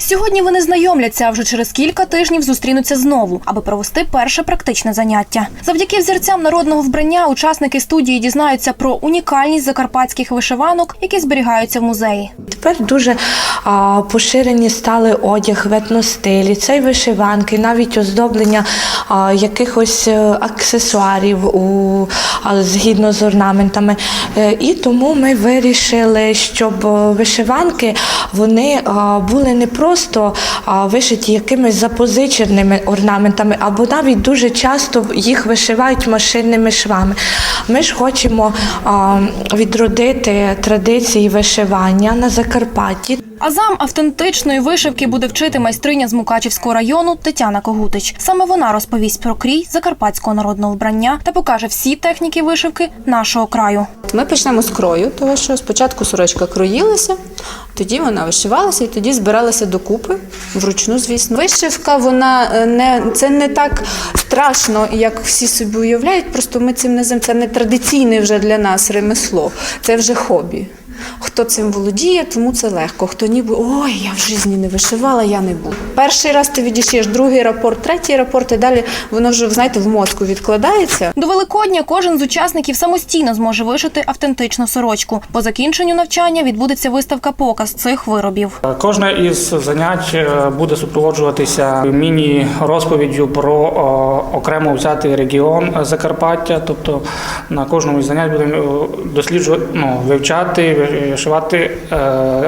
Сьогодні вони знайомляться, а вже через кілька тижнів зустрінуться знову, аби провести перше практичне заняття. Завдяки взірцям народного вбрання учасники студії дізнаються про унікальність закарпатських вишиванок, які зберігаються в музеї. Тепер дуже а, поширені стали одяг в етностилі, це й вишиванки, навіть оздоблення а, якихось е, аксесуарів у, а, згідно з орнаментами. Е, І тому ми вирішили, щоб е, вишиванки вони а, були не просто а, вишиті якимись запозиченими орнаментами, або навіть дуже часто їх вишивають машинними швами. Ми ж хочемо а, відродити традиції вишивання на Закарпатті. Азам автентичної вишивки буде вчити майстриня з Мукачівського району Тетяна Когутич. Саме вона розповість про крій закарпатського народного вбрання та покаже всі техніки вишивки нашого краю. Ми почнемо з крою, тому що спочатку сорочка кроїлася, тоді вона вишивалася і тоді збиралася докупи вручну, звісно. Вишивка, вона е, не це не так страшно, як всі собі уявляють. Просто ми цим не займаємося. Це не традиційне вже для нас ремесло, це вже хобі. Хто цим володіє, тому це легко. Хто ніби ой, я в житті не вишивала, я не буду. Перший раз ти відійшєш, другий рапорт, третій рапорт, і далі воно вже знаєте в мозку відкладається. До Великодня кожен з учасників самостійно зможе вишити автентичну сорочку. По закінченню навчання відбудеться виставка показ цих виробів. Кожне із занять е, буде супроводжуватися міні-розповіддю про окремо взятий регіон Закарпаття. Тобто на кожному із занять будемо е, досліджувати, ну, вивчати, вишивати е,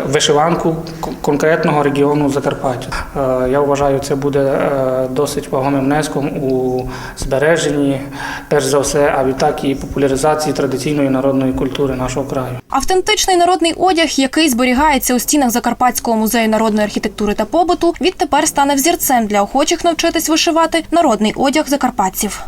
вишиванку конкретного регіону Закарпаття. Е, Я вважаю, це буде е, досить вагомим внеском у збереженні, перш за все, а відтак і популяризації традиційної народної культури нашого краю. Автентичний народний одяг, який зберігається у стінах Закарпатського музею народної архітектури та побуту, відтепер стане взірцем для охочих навчитись вишивати народний одяг закарпатців.